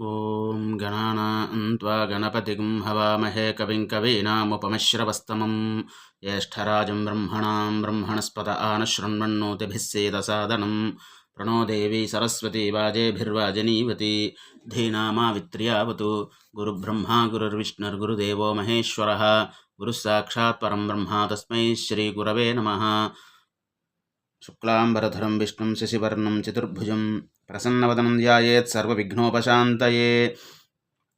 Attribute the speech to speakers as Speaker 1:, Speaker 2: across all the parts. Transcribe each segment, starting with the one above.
Speaker 1: ॐ गणानान्त्वा गणपतिं हवामहे कविं कवीनामुपमश्रवस्तमं ज्येष्ठराजं ब्रह्मणां ब्रह्मणस्पत आनशृण्वन्नोतिभिः सेदसादनं प्रणो देवी सरस्वती वाजेभिर्वाजनीवती धीनामावित्र्यावतु गुरुब्रह्मा गुरुर्विष्णुर्गुरुदेवो महेश्वरः गुरुः साक्षात् परं ब्रह्मा तस्मै श्रीगुरवे नमः शुक्लाम्बरधरं विष्णुं शशिवर्णं चतुर्भुजं ప్రసన్నవదనం ధ్యాయేత్ సర్వవిఘ్నోపశాంతయే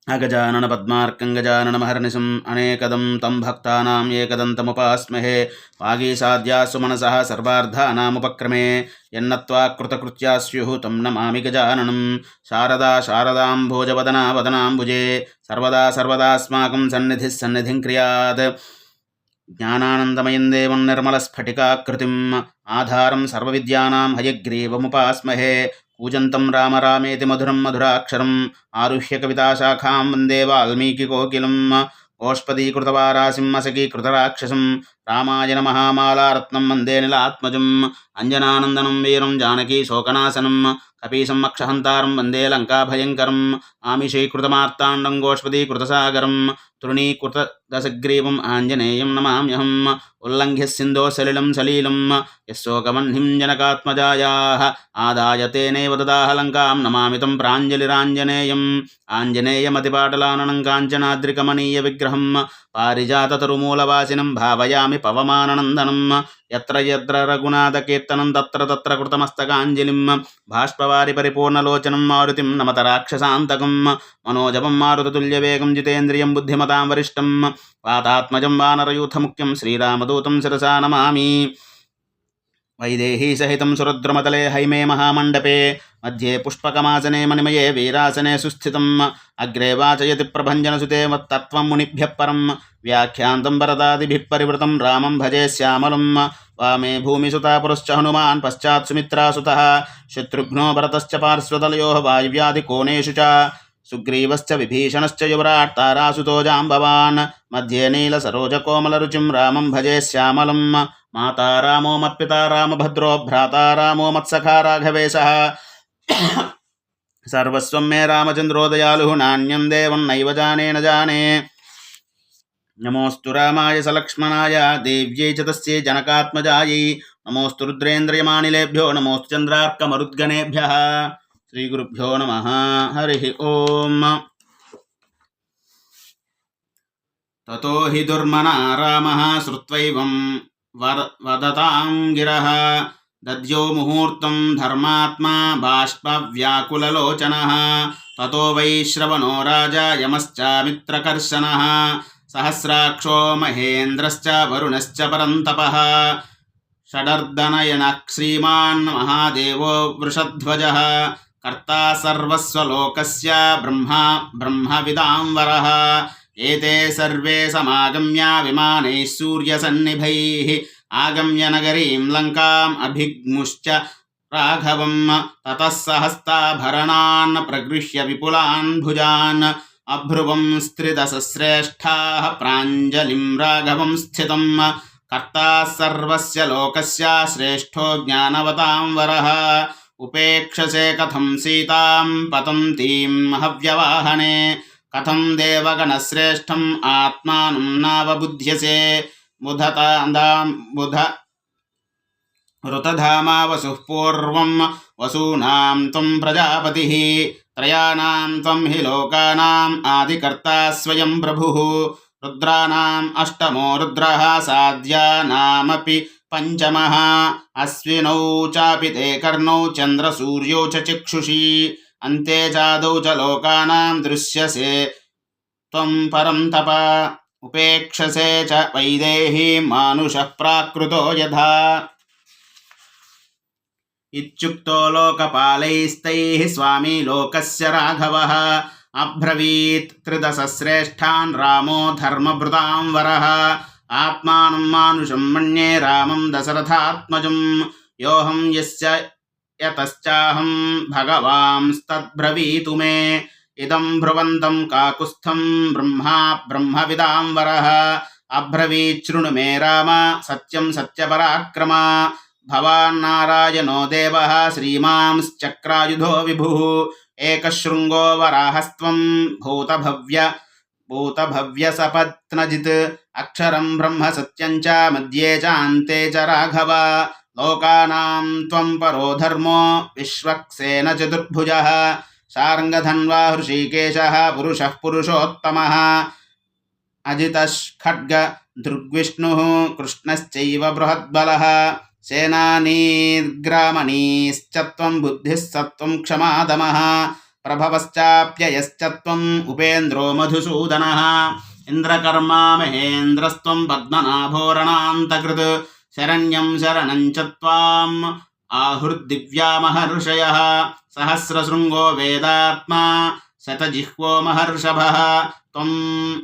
Speaker 1: అగజానన పద్మార్కం గజానన మహర్నిశం అనేకదం తం భక్తానాం ఏకదంతముపాస్మహే పాగీసాద్యాసు మనస సర్వార్థానాముపక్రమే ఎన్నత్వా కృతకృత్యా స్యుః తం నమామి గజాననం శారదా శారదాంభోజవదనా వదనాంబుజే సర్వదా సర్వదాస్మాకం సన్నిధిః సన్నిధిం క్రియాత్ జ్ఞానానందమయం నిర్మలస్ఫటికాకృతిం ఆధారం సర్వవిద్యానాం హయగ్రీవముపాస్మహే కూజంతం రామ రామేతి మధురం మధురాక్షరం ఆరుహ్య కవితాశాఖాం వందే వాల్మీకి కోకిలం గోష్పదీకృతవారాసింహసకీకృతరాక్షసం రామాయ నమ మాలారత్నం వందే నిలాత్మజం. అంజనానందనం వీరం జానకీ శోకనాశనం. కపీసం అక్షహంతారం వందే లంకాభయంకరం. ఆమిషీకృతమార్తాండం గోష్పదీకృతసాగరం. తృణీకృతదశగ్రీవం ఆంజనేయం నమామ్యహం. ఉల్లంఘ్య సింధో సలిలం సలీలం. యశోకమహ్నిం జనకాత్మజాయా. ఆదాయ తేనైవ దదాహ నమామితం ప్రాంజలిరాంజనేయం. ఆంజనేయమతిపాటలాననం కాంచనాద్రికమనీయ విగ్రహం. పారిజాతరుమూలవాసినం భావయామి పవమానందనం ఎత్ర ఎద్ర రఘునాథకీర్తనం తత్ర తత్ర కృతమస్తకాంజలిం. భాష్పవారి పరిపూర్ణలోచనం మారుతిం నమత రాక్షసాంతకం. మనోజపం మారుతతుల్యవేగం జితేంద్రియం బుద్ధిమతాం వరిష్టం. వాతాత్మజం వానరయూథముఖ్యం శ్రీరామదూతం శిరసా నమామి. वैदेहीसहितं सुरुद्रमतले हैमे महामण्डपे मध्ये पुष्पकमासने मणिमये वीरासने सुस्थितम् अग्रे वाचयति प्रभञ्जनसुते मत्तत्त्वं मुनिभ्यः परं व्याख्यान्तं वरदादिभिः परिवृतं रामं भजे श्यामलं वामे भूमिसुता पुरश्च हनुमान् पश्चात् सुमित्रासुतः शत्रुघ्नो भरतश्च पार्श्वदलयोः वायुव्याधिकोणेषु च సుగ్రీవశ్చ విభీషణశ్చ యువరాట్ తారాసుతోజాంబవాన్ మధ్యే నీల సరోజ కోమల రుచిం రామం భజే శ్యామలం. మాతా రామో మత్పితా రామభద్రో భ్రాతా రామో మత్సఖా రాఘవేశ సర్వస్వం మే రామచంద్రోదయాలు నాణ్యం దేవం నైవ జానే జానే. నమోస్తు రామాయ సలక్ష్మణాయ దేవ్యై చ తస్యై నమోస్తు రుద్రేంద్రియమానిలేభ్యో నమోస్తు చంద్రార్కమరుద్గణేభ్య. श्रीगुरुभ्यो नमः। हरिः ॐ ततो हि दुर्मना रामः श्रुत्वैवं वदतां गिरः। दद्यो मुहूर्तं धर्मात्मा बाष्पव्याकुललोचनः। ततो वै श्रवणो राजा यमश्चामित्रकर्शनः सहस्राक्षो महेन्द्रश्च वरुणश्च परन्तपः। षडर्दनयनः श्रीमान् महादेवो वृषध्वजः। कर्ता सर्वस्वलोकस्य ब्रह्मा, ब्रह्मविदां वरः। एते सर्वे समागम्य विमानैः सूर्यसन्निभैः। आगम्य नगरीं लङ्काम् अभिग्मुश्च राघवं ततः सहस्ताभरणान् प्रगृह्य विपुलान् भुजान्। अभ्रुवं स्त्रिदशश्रेष्ठाः प्राञ्जलिं राघवं स्थितं कर्ता सर्वस्य लोकस्य श्रेष्ठो ज्ञानवतां वरः। उपेक्षसे कथं सीतां पतन्तीं हव्यवाहने। कथं देवगणश्रेष्ठम् आत्मानं नावबुध्यसे। मुधतान्दां बुध ऋतधामा वसुः पूर्वं वसूनां त्वं प्रजापतिः। त्रयाणां त्वं हि आदिकर्ता स्वयं प्रभुः। रुद्राणाम् अष्टमो रुद्रः साध्यानामपि पञ्चमः अश्विनौ चापि ते कर्णौ चन्द्रसूर्यौ च चक्षुषी अन्ते चादौ च लोकानां दृश्यसे त्वं परं तप उपेक्षसे च वैदेही मानुषः प्राकृतो यथा इत्युक्तो लोकपालैस्तैः स्वामी लोकस्य राघवः అబ్రవీత్ త్రిదశ్రేష్టాన్ రామో ధర్మభృతాం వర. ఆత్మానం మానుషం మణ్యే రామం దశరథాత్మజం. యోహం యస్య యతశ్చాహం భగవాంస్తద్బ్రవీతు మే. ఇదం భ్రువంతం కాకుస్థం బ్రహ్మా బ్రహ్మవిదాం వర. అబ్రవీశృణు మే రామ సత్యం సత్యపరాక్రమ. భవాన్నారాయణో దేవ. శ్రీమాంశ్చక్రాయుధో విభు. एक श्रृंगो वराहस्व भूत भव्य भूत भव्य सपत्नजित अक्षर ब्रह्म सत्यं च, मध्ये चाते च राघव। लोकानां परो धर्मो, विश्वक्सेन चतुर्भुजः, शार्ङ्गधन्वा हृषीकेशः, पुरुषः पुरुषोत्तमः। अजितः खड्ग दृग्विष्णुः कृष्णश्चैव बृहद्बलः। సేనానీర్గ్రామణీశ్చత్వం బుద్ధిస్సత్వం సత్వం ప్రభవశ్చాప్యయశ్చత్వం ఉపేంద్రో మధుసూదన ఇంద్రకర్మా మహేంద్రస్త్వం పద్మనాభోరణాంతకృత్ శరణ్యం శరణం చ త్వాం ఆహృద్దివ్యా మహర్షయः సహస్రశృంగో వేదాత్మా శతజిహ్వో మహర్షభ త్వం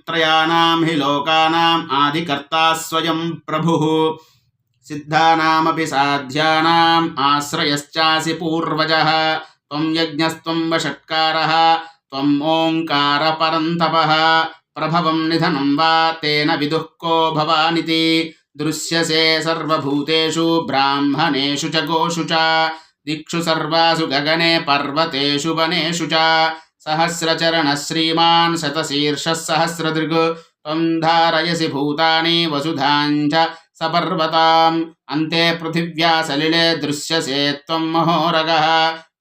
Speaker 1: త్రయాణం హి లోకానాం ఆదికర్తా స్వయం ప్రభు सिद्धानामपि साध्यानाम् आश्रयश्चासि पूर्वजः। त्वं यज्ञस्त्वं वषट्कारः त्वम् ओङ्कारपरन्तपः। प्रभवं निधनं वा तेन विदुः को भवानिति। दृश्यसे सर्वभूतेषु, ब्राह्मणेषु च गोषु च। दिक्षु सर्वासु गगने, पर्वतेषु वनेषु च। सहस्रचरणः श्रीमान् शतशीर्षः सहस्रदृग्। त्वं धारयसि भूतानि वसुधाञ्च సపర్వతాం. అంతే పృథివ్యా సలిలే దృశ్యసే త్వం మహోరగ.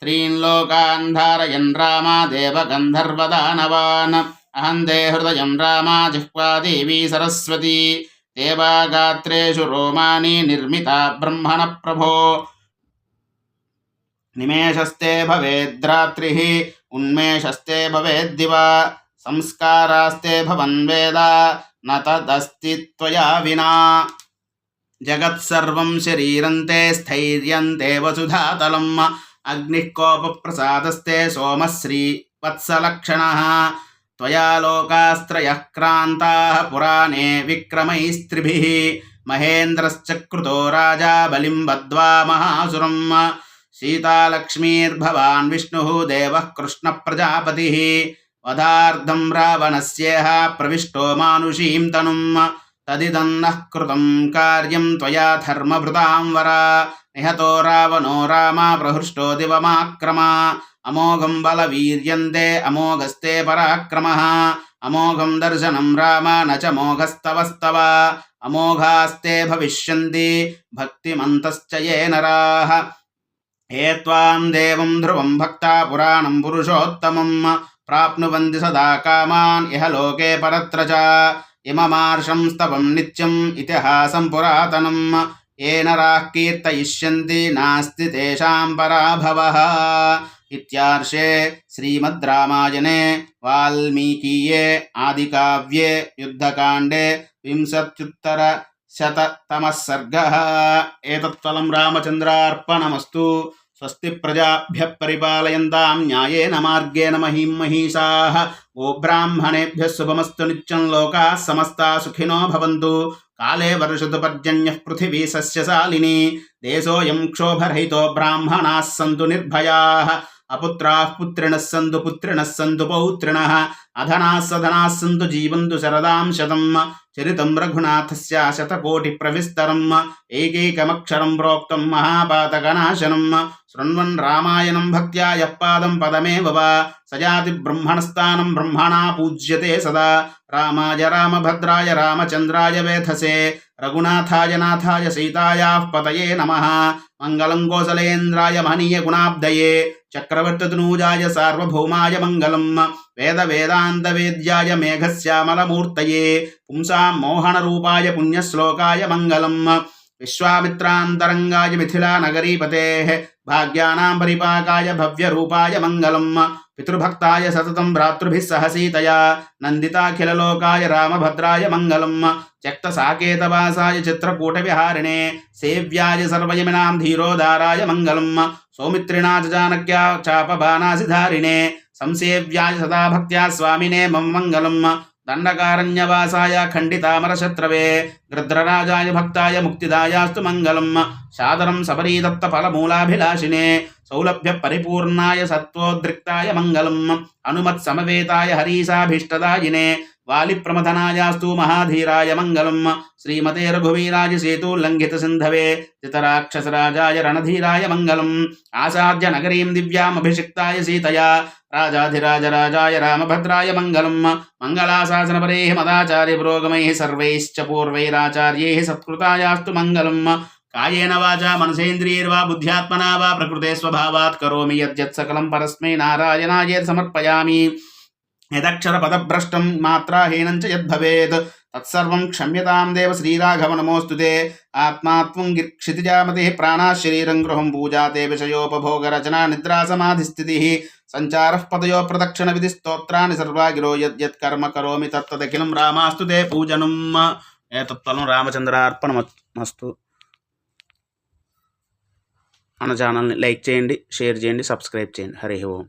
Speaker 1: త్రీన్ లోకాన్ ధారయన్ రామా దేవగంధర్వదానవాన్ అహం దే హృదయం రామా జిహ్వా దేవీ సరస్వతీ. దేవాగాత్రేషు రోమాని నిర్మిత బ్రహ్మణ ప్రభో. నిమేషస్తే భవేద్రాత్రి ఉన్మేషస్తే భవేద్దివా సంస్కారాస్తే భవన్వేద వేద న తదస్తి త్వయా వినా. జగత్సర్వం శరీరంతే స్థైర్యంతే వసుధాతలం అగ్నిః కోపప్రసాదస్తే సోమశ్రీ వత్సలక్షణः त्वया लोकास्त्रयः क्रान्ताः पुराणे विक्रमैस्त्रिभिः महेन्द्रश्च कृतो राजा बलिं बद्ध्वा महासुरम् सीतालक्ष्मीर्भवान् विष्णुः देवः कृष्णप्रजापतिः वधार्धं रावणस्येह प्रविष्टो मानुषीं तनुम् తదిదన్నః కృతం కార్యం త్వయా ధర్మభృతాం వరా నిహతో రావణో రామ ప్రహృష్టో దివమాక్రమ అమోఘం బలవీర్యంతే అమోఘస్తే పరాక్రమ అమోఘం దర్శనం రామ నచమోఘస్తవస్తవ అమోఘాస్తే భవిష్యంతి భక్తిమంతశ్చ ఏ నరాః ఏ త్వాం దేవం ధ్రువం భక్త పురాణం పురుషోత్తమం ప్రాప్నువంది సదా కామాన్ ఇహ లోకే పరత్ర लोके परत्र च इममार्षं स्तवं नित्यम् इतिहासं पुरातनं ये नराः कीर्तयिष्यन्ति नास्ति तेषां पराभवः इत्यार्षे श्रीमद् रामायणे वाल्मीकीये आदिकाव्ये युद्धकाण्डे विंशत्युत्तर शततमः सर्गः एतत्फलं रामचन्द्रार्पणमस्तु స్వస్తి ప్రజాభ్య పరిపాలయంతాం న్యాయేన మార్గేణ మహీం మహిషా. ఓ బ్రాహ్మణేభ్య శుభమస్తు నిత్యం లోకా సమస్త సుఖినో కాళే వర్షదు పర్జన్య పృథివీ సస్యశాలిని దేశోయం క్షోభరహితో బ్రాహ్మణాः సంతు నిర్భయా. అపుత్రాః పుత్రిణः సంతు పుత్రిణः సంతు పౌత్రిణः. అధనాः సధనాः సంతు జీవంతు శరదాం శతం చరితం రఘునాథస్య శతకోటి ప్రవిస్తరం ఏకైకమక్షరం ప్రోక్తం మహాపాతకనాశనం. శృణ్వన్ రామాయణం భక్త్యా యపాదం పదమే వా. సజాతి బ్రహ్మణస్థానం బ్రహ్మణా పూజ్యతే సదా. రామాయ రామభద్రాయ రామచంద్రాయ వేధసే. రఘునాథాయ నాథాయ సీతాయాః పతయే నమ. మంగళం కోసలేంద్రాయ మహనీయ గుణాబ్దయే. చక్రవర్తితనూజాయ సార్వభౌమాయ మంగళం. वेदवेदान्तवेद्याय मेघश्यामलमूर्तये पुंसां मोहनरूपाय पुण्यश्लोकाय मङ्गलम्। विश्वामित्रान्तरङ्गाय मिथिलानगरीपतेः, भाग्यानां परिपाकाय भव्यरूपाय मङ्गलम्। पितृभक्ताय सततं भ्रातृभिः सह सीतया नन्दिताखिललोकाय रामभद्राय मङ्गलम्। त्यक्तसाकेतवासाय चित्रकूटविहारिणे, सेव्याय सर्वयमिनां धीरोदाराय मङ्गलम्। सौमित्रिणा च जानक्या चापबाणासिधारिणे సంసేవ్యాయ సదా భక్త్యా స్వామినే మమ మంగళం. దండకారణ్యవాసాయ ఖండితామరశత్రవే. గృద్రరాజాయ భక్తాయ ముక్తిదాయాస్తు మంగళం. సాదరం సబరీదత్త ఫలమూలాభిలాషినే సౌలభ్య పరిపూర్ణాయ సత్వోద్రిక్తాయ మంగళం. అనుమత్సమవేతాయ హరీశాభీష్టదాయినే. वालिप्रमथनायास्तु महाधीराय मङ्गलम्। श्रीमते रघुवीराज सेतुल्लङ्घितसिन्धवे चितराक्षसराजाय रणधीराय मङ्गलम्। आसाद्य नगरीं दिव्यामभिषिक्ताय सीतया, राजाधिराजराजाय रामभद्राय मङ्गलम्। मङ्गलाशासनपरेः मदाचार्य पुरोगमैः सर्वैश्च पूर्वैराचार्यैः सत्कृतायास्तु मङ्गलम्। कायेन वाचा मनसेन्द्रियैर्वा बुद्ध्यात्मना वा प्रकृते स्वभावात् करोमि यद्यत् सकलं परस्मै नारायणाय समर्पयामि। యదక్షర పదభ్రష్టం మాత్రాహీనం చద్భవేత్ తత్సర్వం క్షమ్యతాం దేవ శ్రీరాఘవ నమోస్తుతే ఆత్మాత్వం క్షితిజామతి ప్రాణశరీరం గృహం పూజా తే విషయోపభోగరచనా నిద్రా సమాధిస్థితి సంచార పదయో ప్రదక్షిణ విధి స్తోత్రాన్ని సర్వాగిరో యత్కర్మ కరోమి తత్తదఖిలం రామాస్తు పూజనం ఏతత్వం రామచంద్రార్పణమస్తు మన ఛానల్ని లైక్ చేయండి షేర్ చేయండి సబ్స్క్రైబ్ చేయండి। హరి ఓం।